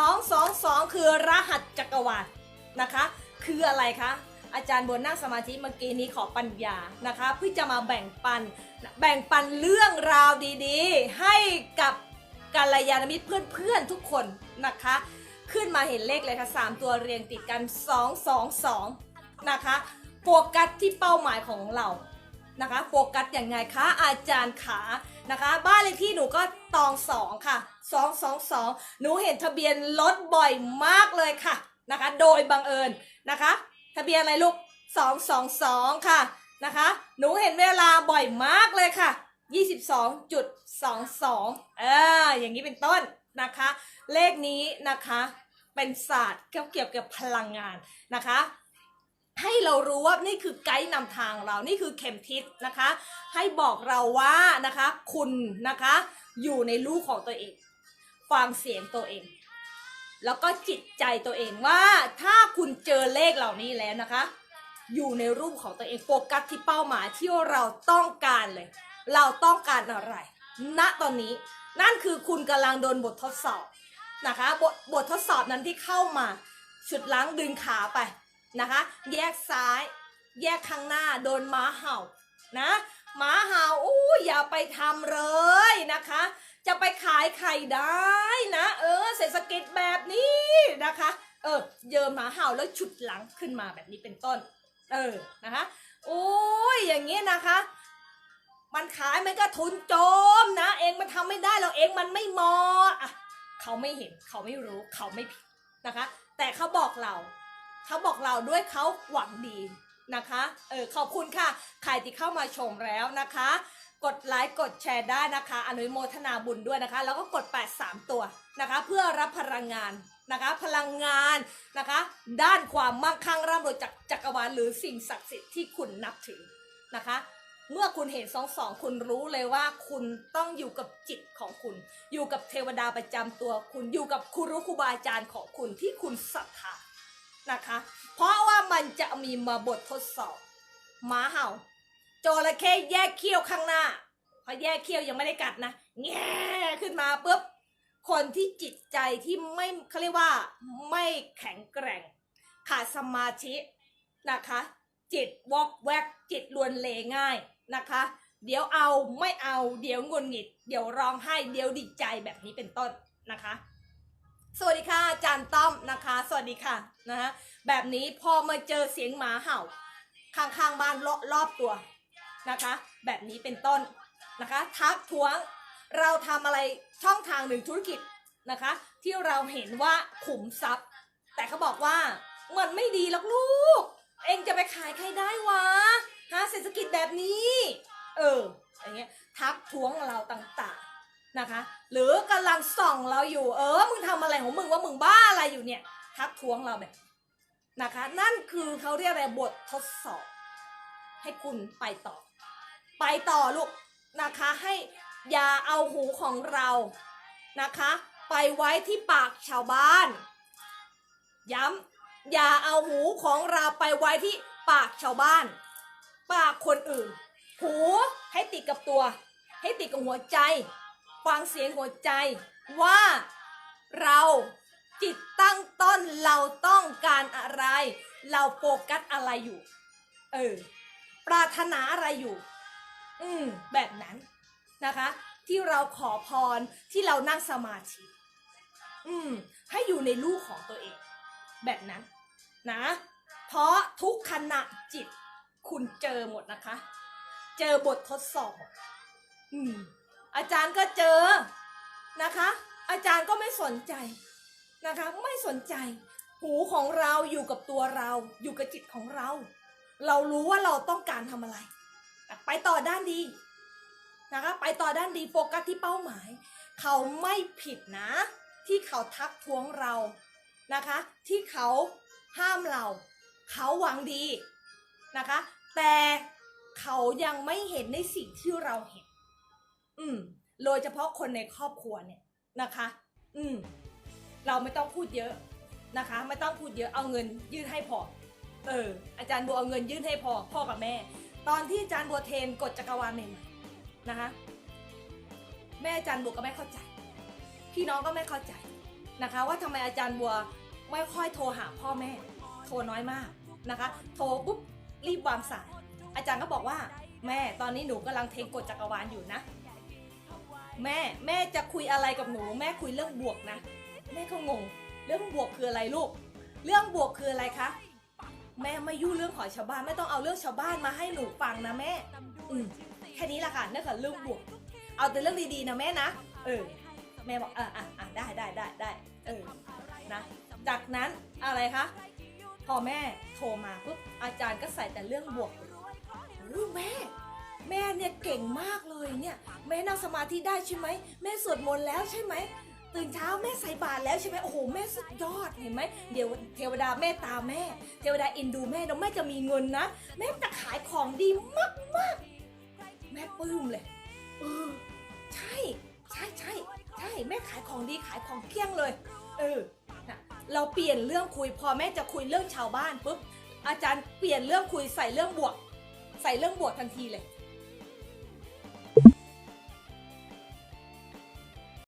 222 คือรหัสจักรวาลนะคะ คืออะไรคะ อาจารย์บนนั่งสมาธิเมื่อกี้นี้ขอปัญญานะคะเพื่อจะมาแบ่งปัน แบ่งปันเรื่องราวดีๆ ให้กับกัลยาณมิตรเพื่อนๆทุกคนนะคะ ขึ้นมาเห็นเลขเลยค่ะ 3 ตัวเรียงติดกัน 222 นะคะโฟกัสที่เป้าหมายของเรา นะคะโฟกัสอย่างไงคะอาจารย์ขานะคะ บ้านเลขที่หนูก็ตองสองค่ะ222หนูเห็นทะเบียนรถบ่อยมากเลยค่ะนะคะ โดยบังเอิญนะคะ ทะเบียนอะไรลูก222ค่ะนะคะ หนูเห็นเวลาบ่อยมากเลยค่ะ22.22เอออย่างนี้เป็นต้นนะคะ เลขนี้นะคะเป็นศาสตร์เกี่ยวกับพลังงานนะคะ ให้เรารู้ว่านี่คือไกด์นำทางเรา นี่คือเข็มทิศนะคะ ให้บอกเราว่านะคะ คุณนะคะ อยู่ในลูกของตัวเอง ฟังเสียงตัวเอง แล้วก็จิตใจตัวเองว่าถ้าคุณเจอเลขเหล่านี้แล้วนะคะ อยู่ในรูปของตัวเองโฟกัสที่เป้าหมายที่เราต้องการเลย เราต้องการอะไร ณตอนนี้นั่นคือคุณกำลังโดนบททดสอบนะคะ บทบททดสอบนั้นที่เข้ามาฉุดล้างดึงขาไป นะคะ แยกซ้าย แยกข้างหน้าโดนม้าเห่านะม้าเห่าอู้อย่าไปทำเลยนะคะ จะไปขายไข่ได้นะ เออเศรษฐกิจแบบนี้นะคะ เออเยิมหมาเห่าแล้วฉุดหลังขึ้นมาแบบนี้เป็นต้น เออนะคะโอ้ยอย่างเงี้ยนะคะ มันขายมันก็ทุนโจมนะ เองมันทำไม่ได้เราเองมันไม่มาะอะเขาไม่เห็นเขาไม่รู้เขาไม่ผิดนะคะ แต่เขาบอกเรา เขาบอกเราด้วยเขาหวังดีนะคะ เออขอบคุณค่ะ ใครที่เข้ามาชมแล้วนะคะ กดไลค์กดแชร์ได้นะคะ อนุโมทนาบุญด้วยนะคะ แล้วก็กด 8 3 ตัวนะคะ เพื่อรับพลังงานนะคะ พลังงานนะคะ ด้านความมั่งคั่งร่ำรวยจากจักรวาลหรือสิ่งศักดิ์สิทธิ์ที่คุณนับถือนะคะ เมื่อคุณเห็นสองสองคุณรู้เลยว่าคุณต้องอยู่กับจิตของคุณ อยู่กับเทวดาประจำตัวคุณอยู่กับครูรู้ครูบาอาจารย์ของคุณที่คุณศรัทธา นะคะ เพราะว่ามันจะมีมาบททดสอบหมาเห่าจระเข้แยกเขี้ยวข้างหน้าพอแยกเขี้ยวยังไม่ได้กัดนะแง่ขึ้นมาปุ๊บคนที่จิตใจที่ไม่เขาเรียกว่าไม่แข็งแกร่ง ขาดสมาธินะคะ จิตวอกแวกจิตลวนเลง่ายนะคะ เดี๋ยวเอาไม่เอาเดี๋ยวงุนหงิด เดี๋ยวร้องไห้เดี๋ยวดีใจแบบนี้เป็นต้นนะคะ สวัสดีค่ะอาจารย์ต้อมนะคะ สวัสดีค่ะนะคะแบบนี้พอมาเจอเสียงหมาเห่า ข้างๆบ้านรอรอบตัวนะคะ แบบนี้เป็นต้นนะคะ ทักท้วงเราทำอะไรช่องทางหนึ่งธุรกิจนะคะ ที่เราเห็นว่าขุมทรัพย์ แต่เขาบอกว่ามันไม่ดีหรอกลูก เองจะไปขายใครได้วะฮะเศรษฐกิจแบบนี้ เอออย่างเงี้ยทักท้วงเราต่างๆ นะคะ หรือกำลังส่องเราอยู่ เออ มึงทำอะไรของมึงว่ามึงบ้าอะไรอยู่เนี่ย ทักท้วงเราแบบนะคะ นั่นคือเขาเรียกอะไรบททดสอบ ให้คุณไปต่อ ไปต่อลูกนะคะให้อย่าเอาหูของเรานะคะ ไปไว้ที่ปากชาวบ้าน ย้ำอย่าเอาหูของเราไปไว้ที่ปากชาวบ้าน ปากคนอื่น หูให้ติดกับตัว ให้ติดกับหัวใจ ฟังเสียงหัวใจว่าเราจิตตั้งต้นเราต้องการอะไร เราโฟกัสอะไรอยู่ เออ ปรารถนาอะไรอยู่ อืม แบบนั้นนะคะ ที่เราขอพรที่เรานั่งสมาธิอืม ให้อยู่ในลูกของตัวเอง แบบนั้นนะ เพราะทุกขณะจิตคุณเจอหมดนะคะ เจอบททดสอบ อืม อาจารย์ก็เจอนะคะ อาจารย์ก็ไม่สนใจนะคะไม่สนใจ หูของเราอยู่กับตัวเรา อยู่กับจิตของเรา เรารู้ว่าเราต้องการทำอะไร ไปต่อด้านดีนะคะไปต่อด้านดีโฟกัสที่เป้าหมาย เขาไม่ผิดนะ ที่เขาทักท้วงเรานะคะ ที่เขาห้ามเรา เขาหวังดีนะคะ แต่เขายังไม่เห็นในสิ่งที่เราเห็น อืมโดยเฉพาะคนในครอบครัวเนี่ยนะคะ อืมเราไม่ต้องพูดเยอะนะคะ ไม่ต้องพูดเยอะเอาเงินยื่นให้พอ เออ อาจารย์บัวเอาเงินยื่นให้พอพ่อกับแม่ ตอนที่อาจารย์บัวเทนกฎจักรวาลใหม่ๆนะคะ แม่อาจารย์บัวก็ไม่เข้าใจ พี่น้องก็ไม่เข้าใจนะคะ ว่าทำไมอาจารย์บัวไม่ค่อยโทรหาพ่อแม่ โทรน้อยมากนะคะ โทรปุ๊บรีบวางสายอาจารย์ก็บอกว่า แม่ตอนนี้หนูกำลังเทงกฎจักรวาลอยู่นะ แม่แม่จะคุยอะไรกับหนู แม่คุยเรื่องบวกนะ แม่ก็งง เรื่องบวกคืออะไรลูก เรื่องบวกคืออะไรคะแม่ไม่ยุ่งเรื่องของชาวบ้านไม่ต้องเอาเรื่องชาวบ้านมาให้หนูฟังนะแม่อืมแค่นี้แหละค่ะนั่นคือเรื่องบวก เอาแต่เรื่องดีๆนะแม่นะเออแม่บอกอะอะอะได้ได้ได้ได้เออนะ จากนั้นอะไรคะพอแม่โทรมาปุ๊บอาจารย์ก็ใส่แต่เรื่องบวกอู้แม่ เนี่ยเก่งมากเลยเนี่ยแม่นั่งสมาธิได้ใช่ไหมแม่สวดมนต์แล้วใช่ไหมตื่นเช้าแม่ใส่บาตรแล้วใช่ไหมโอ้โหแม่สุดยอดเห็นไหมเดี๋ยวเทวดาแม่ตาแม่ เทวดาอินดูแม่แล้วแม่จะมีเงินนะแม่จะขายของดีมากมากแม่ปลื้มเลยเออใช่ใช่ใช่ใช่แม่ขายของดีขายของเกลี้ยงเลย เออเราเปลี่ยนเรื่องคุยพอแม่จะคุยเรื่องชาวบ้านปุ๊บอาจารย์เปลี่ยนเรื่องคุยใส่เรื่องบวก ใส่เรื่องบวกทันทีเลย